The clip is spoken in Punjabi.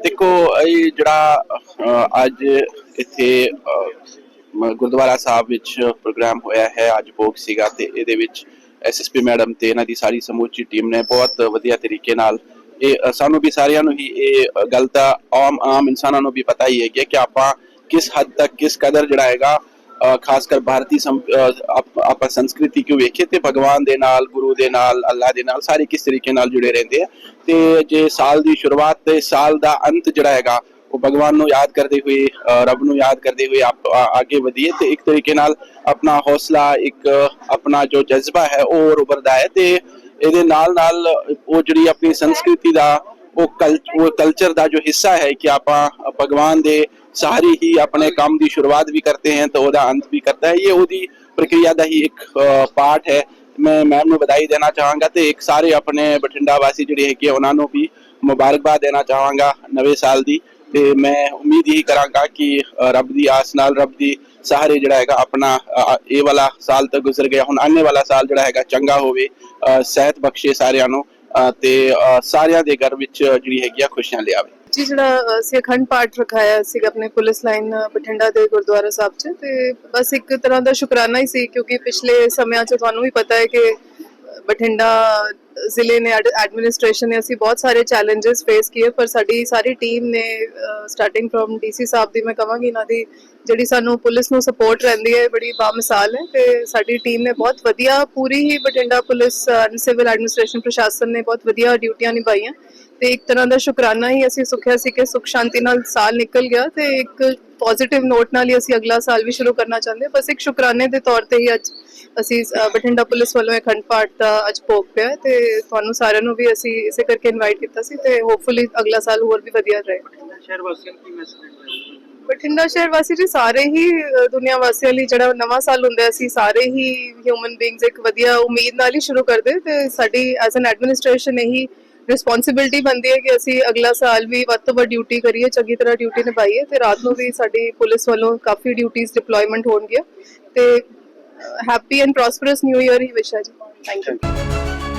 ਦੇਖੋ ਇਹ ਜਿਹੜਾ ਅੱਜ ਇੱਥੇ ਗੁਰਦੁਆਰਾ ਸਾਹਿਬ ਵਿੱਚ ਪ੍ਰੋਗਰਾਮ ਹੋਇਆ ਹੈ ਅੱਜ ਭੋਗ ਸੀਗਾ ਤੇ ਇਹਦੇ ਵਿੱਚ ਐਸਐਸਪੀ ਮੈਡਮ ਤੇ ਇਹਨਾਂ ਦੀ ਸਾਰੀ ਸਮੂਚੀ ਟੀਮ ਨੇ ਬਹੁਤ ਵਧੀਆ ਤਰੀਕੇ ਨਾਲ ਇਹ ਸਾਨੂੰ ਵੀ ਸਾਰਿਆਂ ਨੂੰ ਹੀ ਇਹ ਅ, ਗੱਲ ਤਾਂ ਆਮ ਆਮ ਇਨਸਾਨਾਂ ਨੂੰ ਵੀ ਪਤਾ ਹੀ ਹੈ ਕਿ ਆਪਾਂ ਕਿਸ ਹੱਦ ਤੱਕ ਕਿਸ ਕਦਰ ਜਿਹੜਾ ਹੈਗਾ ਅ, ਖਾਸ ਕਰ ਭਾਰਤੀ ਆਪਾਂ ਸੰਸਕ੍ਰਿਤੀ ਕਿਉਂ ਵੇਖੇ ਤੇ ਭਗਵਾਨ ਦੇ ਨਾਲ ਗੁਰੂ ਦੇ ਨਾਲ ਅੱਲਾ ਦੇ ਨਾਲ ਸਾਰੇ ਕਿਸ ਤਰੀਕੇ ਨਾਲ ਜੁੜੇ ਰਹਿੰਦੇ ਆ। ਤੇ ਜੇ ਸਾਲ ਦੀ ਸ਼ੁਰੂਆਤ ਤੇ ਸਾਲ ਦਾ ਅੰਤ ਜਿਹੜਾ ਹੈਗਾ ਉਹ ਭਗਵਾਨ ਨੂੰ ਯਾਦ ਕਰਦੇ ਹੋਏ ਰੱਬ ਨੂੰ ਯਾਦ ਕਰਦੇ ਹੋਏ ਆਪ ਅੱਗੇ ਵਧੀਏ ਤੇ ਇੱਕ ਤਰੀਕੇ ਨਾਲ ਆਪਣਾ ਹੌਸਲਾ ਇੱਕ ਆਪਣਾ ਜੋ ਜਜ਼ਬਾ ਹੈ ਉਹ ਹੋਰ ਉਭਰਦਾ ਹੈ ਤੇ ਇਹਦੇ ਨਾਲ ਨਾਲ ਉਹ ਜਿਹੜੀ ਆਪਣੀ ਸੰਸਕ੍ਰਿਤੀ ਦਾ ਉਹ ਕਲ ਉਹ ਕਲਚਰ ਦਾ ਜੋ ਹਿੱਸਾ ਹੈ ਕਿ ਆਪਾਂ ਭਗਵਾਨ ਦੇ ਸਹਾਰੇ ਹੀ ਆਪਣੇ ਕੰਮ ਦੀ ਸ਼ੁਰੂਆਤ ਵੀ ਕਰਤੇ हैं तो ਉਹਦਾ ਅੰਤ ਵੀ ਕਰਤਾ ਹੈ। ਇਹ ਉਹਦੀ ਪ੍ਰਕਿਰਿਆ ਦਾ ਹੀ ਇੱਕ ਪਾਰਟ ਹੈ। ਮੈਂ ਮੈਮ ਨੂੰ ਵਧਾਈ ਦੇਣਾ ਚਾਹਾਂਗਾ ਤੇ ਇੱਕ ਸਾਰੇ ਆਪਣੇ ਬਠਿੰਡਾ ਵਾਸੀ ਜਿਹੜੇ ਹੈਗੇ ਆ, ਉਹਨਾਂ ਨੂੰ ਵੀ ਮੁਬਾਰਕਬਾਦ ਦੇਣਾ ਚਾਹਾਂਗਾ ਨਵੇਂ ਸਾਲ ਦੀ। ਤੇ ਮੈਂ ਉਮੀਦ ਹੀ ਕਰਾਂਗਾ ਕਿ ਰੱਬ ਦੀ ਆਸ ਨਾਲ ਰੱਬ ਦੀ ਸਹਾਰੇ ਜਿਹੜਾ ਹੈਗਾ ਆਪਣਾ ਇਹ ਵਾਲਾ ਸਾਲ ਤਾਂ ਗੁਜ਼ਰ ਗਿਆ। ਹੁਣ ਆਉਣੇ ਵਾਲਾ ਸਾਲ ਜਿਹੜਾ ਹੈਗਾ ਚੰਗਾ ਹੋਵੇ। ਅ, ਸਿਹਤ ਬਖਸ਼ੇ ਸਾਰਿਆਂ ਨੂੰ। ਤੇ ਸਾਰਿਆਂ ਦੇ ਘਰ ਵਿੱਚ ਜਿਹੜੀ ਹੈਗੀ ਆ ਖੁਸ਼ੀਆਂ ਲਿਆਵੇ। ਜੀ, ਜਿਹੜਾ ਅਸੀਂ ਅਖੰਡ ਪਾਠ ਰਖਾਇਆ ਸੀ ਆਪਣੇ ਪੁਲਿਸ ਲਾਈਨ ਬਠਿੰਡਾ ਦੇ ਗੁਰਦੁਆਰਾ ਸਾਹਿਬ 'ਚ, ਤੇ ਬਸ ਇੱਕ ਤਰ੍ਹਾਂ ਦਾ ਸ਼ੁਕਰਾਨਾ ਹੀ ਸੀ, ਕਿਉਂਕਿ ਪਿਛਲੇ ਸਮਿਆਂ 'ਚ ਤੁਹਾਨੂੰ ਵੀ ਪਤਾ ਹੈ ਕਿ ਬਠਿੰਡਾ ਜ਼ਿਲ੍ਹੇ ਨੇ ਐਡਮਿਨਿਸਟ੍ਰੇਸ਼ਨ ਨੇ ਅਸੀਂ ਬਹੁਤ ਸਾਰੇ ਚੈਲੰਜਸ ਫੇਸ ਕੀਏ, ਪਰ ਸਾਡੀ ਸਾਰੀ ਟੀਮ ਨੇ ਸਟਾਰਟਿੰਗ ਫਰਮ ਡੀਸੀ ਸਾਹਿਬ ਦੀ ਮੈਂ ਕਹਾਂਗੀ ਇਹਨਾਂ ਦੀ, ਜਿਹੜੀ ਸਾਨੂੰ ਪੁਲਿਸ ਨੂੰ ਸਪੋਰਟ ਰਹਿੰਦੀ ਹੈ ਬੜੀ ਬਾਮਿਸਾਲ ਹੈ ਤੇ ਸਾਡੀ ਟੀਮ ਨੇ ਬਹੁਤ ਵਧੀਆ ਪੂਰੀ ਹੀ ਬਠਿੰਡਾ ਪੁਲਿਸ ਸਿਵਲ ਐਡਮਿਨਿਸਟ੍ਰੇਸ਼ਨ ਪ੍ਰਸ਼ਾਸਨ ਨੇ ਬਹੁਤ ਵਧੀਆ ਡਿਊਟੀਆਂ ਨਿਭਾਈਆਂ। ਤੇ ਇੱਕ ਤਰ੍ਹਾਂ ਦਾ ਸ਼ੁਕਰਾਨਾ ਹੀ ਅਸੀਂ ਸੁਖਿਆ ਸੀ ਕਿ ਸੁਖ ਸ਼ਾਂਤੀ ਨਾਲ ਸਾਲ ਨਿਕਲ ਗਿਆ ਤੇ ਇੱਕ ਪੋਜ਼ਿਟਿਵ ਨੋਟ ਨਾਲ ਹੀ ਅਸੀਂ ਅਗਲਾ ਸਾਲ ਵੀ ਸ਼ੁਰੂ ਕਰਨਾ ਚਾਹੁੰਦੇ ਹਾਂ। ਬਸ ਇੱਕ ਸ਼ੁਕਰਾਨੇ ਦੇ ਤੌਰ ਤੇ ਹੀ ਅੱਜ ਅਸੀਂ ਬਠਿੰਡਾ ਪੁਲਿਸ ਵੱਲੋਂ ਇਹ ਅਖੰਡ ਪਾਠ ਦਾ ਅੱਜ ਭੋਗ ਪਿਆ ਤੇ ਤੁਹਾਨੂੰ ਸਾਰਿਆਂ ਨੂੰ ਵੀ ਅਸੀਂ ਇਸੇ ਕਰਕੇ ਇਨਵਾਈਟ ਕੀਤਾ ਸੀ ਤੇ ਹੋਪਫੁਲੀ ਅਗਲਾ ਸਾਲ ਹੋਰ ਵੀ ਵਧੀਆ ਰਹੇ ਸ਼ਹਿਰ ਵਾਸੀਆਂ ਨੂੰ ਕੀ ਮੈਸੇਜ ਦੇਣਾ ਬਠਿੰਡਾ ਸ਼ਹਿਰ ਵਾਸੀ ਜੀ ਸਾਰੇ ਹੀ ਦੁਨੀਆ ਵਾਸੀਆਂ ਲਈ ਜਿਹੜਾ ਨਵਾਂ ਸਾਲ ਹੁੰਦਾ ਹੈ, ਅਸੀਂ ਸਾਰੇ ਹੀ ਹਿਊਮਨ ਬੀਇੰਗਸ ਇੱਕ ਵਧੀਆ ਉਮੀਦ ਨਾਲ ਹੀ ਸ਼ੁਰੂ ਕਰਦੇ ਤੇ ਸਾਡੀ ਐਜ਼ ਐਨ ਐਡਮਿਨਿਸਟ੍ਰੇਸ਼ਨ ਇਹੀ ਰਿਸਪੌਂਸਿਬਿਲਟੀ ਬਣਦੀ ਹੈ ਕਿ ਅਸੀਂ ਅਗਲਾ ਸਾਲ ਵੀ ਵੱਧ ਤੋਂ ਵੱਧ ਡਿਊਟੀ ਕਰੀਏ, ਚੰਗੀ ਤਰ੍ਹਾਂ ਡਿਊਟੀ ਨਿਭਾਈਏ ਤੇ ਰਾਤ ਨੂੰ ਵੀ ਸਾਡੀ ਪੁਲਿਸ ਵੱਲੋਂ ਕਾਫੀ ਡਿਊਟੀਆਂ ਡਿਪਲੋਇਮੈਂਟ ਹੋਣਗੀਆਂ ਤੇ happy and prosperous new year he wish ਹੈ ਜੀ। Thank you